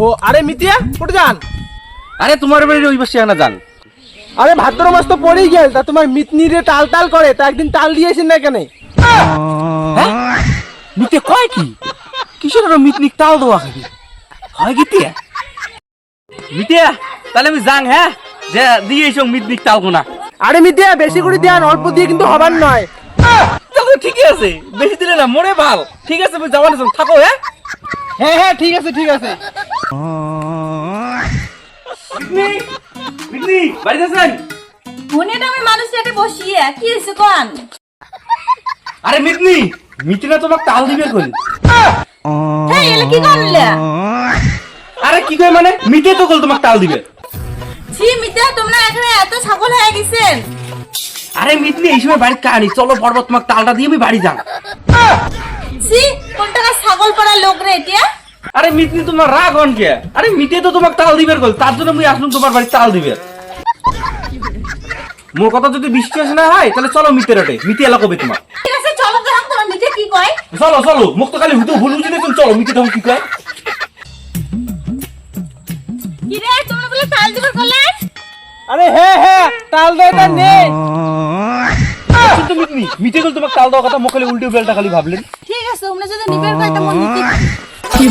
ও আরে মিতিয়া কোটে যান? আরে তোমার বাড়ির ওই পাশে আনা যান। আরে ভাদ্র মাস তো পড়েই গেল তা তোমার মিতনি রে টাল টাল করে তা একদিন টাল দিয়েছেন না কেন হ্যাঁ? মিতে কয় কি? কিসের তাল দেওয়া খাবি হয় কি তিয়া? মিতিয়া তাহলে আমি যাং হ্যাঁ? যে দিয়ে এসো মিটনিক তাল কোনা আরে মিতিয়া বেশি করে দেন অল্প দিয়ে কিন্তু হবার নয়। তাহলে ঠিকই আছে বেশি দিলে না মনে ভালো। ঠিক আছে যাওয়ার থাকো হ্যাঁ? হ্যাঁ হ্যাঁ ঠিক আছে ঠিক আছে। কি আরে কই মানে? তাল ছাগল মিটনি এই সময় বাড়ির কাহানি? চলো পর্বত তোমাকে তালটা দিয়ে আমি বাড়ি যান ছি কোন টাকা ছাগল পড়া লোক রে এটা আরে মিটনি তোমার রাগ হন কে? আরে মিটে তো তোমাকে তাল দিবে কল তার জন্য আমি আসলাম তোমার বাড়ি তাল দিবে। মোর কথা যদি বিশ্বাস না হয় তাহলে চলো মিটে রটে মিটে এলা কবে তোমার। ঠিক আছে চলো দেখো তোমার মিতা কি কয়। চলো চলো মুক্ত খালি হুতো ভুল বুঝি দেখুন চলো মিটে তখন কি কয়। কি রে তোমরা বলে তাল দিবার করলে আরে হ্যাঁ হ্যাঁ টাল দেয় তা নেই কিন্তু মিটনি মিটে গেল তোমাকে তাল দেওয়া কথা মুখ খালি উল্টে বেলটা খালি ভাবলেন। ঠিক আছে তোমরা যদি নিবের কয় তো মন নিতে কি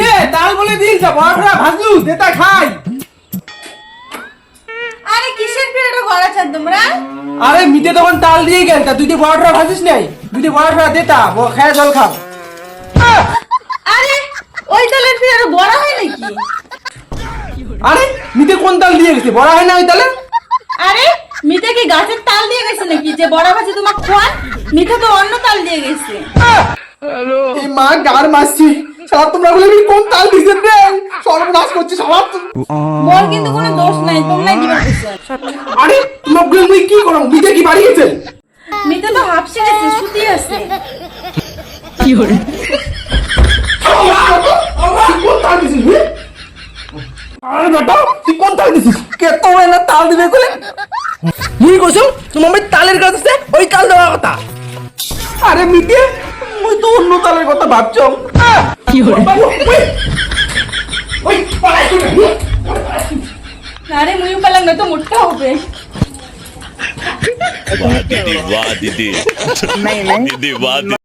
রে টাল বলে দিস বড় বড় ভাজলু দেতা খাই। আরে কিসের পিরিয়ডে গড়াছেন তোমরা? আরে মিটে তখন টাল দিয়ে গেল তা তুই যে বড় বড় ভাজিস নাই? তুই যে বড় বড় দেতা ও খায় জল খাও। আরে ওই তালের পিরিয়ডে বড় হয় নাকি? আরে মিটে কোন তাল দিয়ে গেছে? বড় হয় না ওই তালে? আরে মিতা কি গাছের তাল দিয়ে গেছে নাকি? যে বড় ভাজি তোমার খোয়ান মিঠা তো অন্য তাল দিয়ে গেছে। এই মা গার মাসছি সারা তোমরা বলে কোন তাল দিছেন রে? সর্বনাশ করছি সবার মোর কিন্তু কোনো দোষ নাই তোমরাই আরে। তোমরা বলে মুই কি করো? মিটে কি বাড়ি গেছে? মিতা তো হাফসে গেছে শুতি আছে। কোন তাল দিছিস রে আরে বেটা তুই কোন তাল দিছিস কে তো না তাল দিবে কইলে মুই কইছো তোমার ভাই তালের গাছ আছে ওই তাল দেওয়ার কথা আরে মিটে মুই তো অন্য তালের কথা ভাবছো কি হরে ওই পালাই তুমি আরে মুই পেলাম না তো মোটা হবে वाह दीदी वाह दीदी दीदी वाह दीदी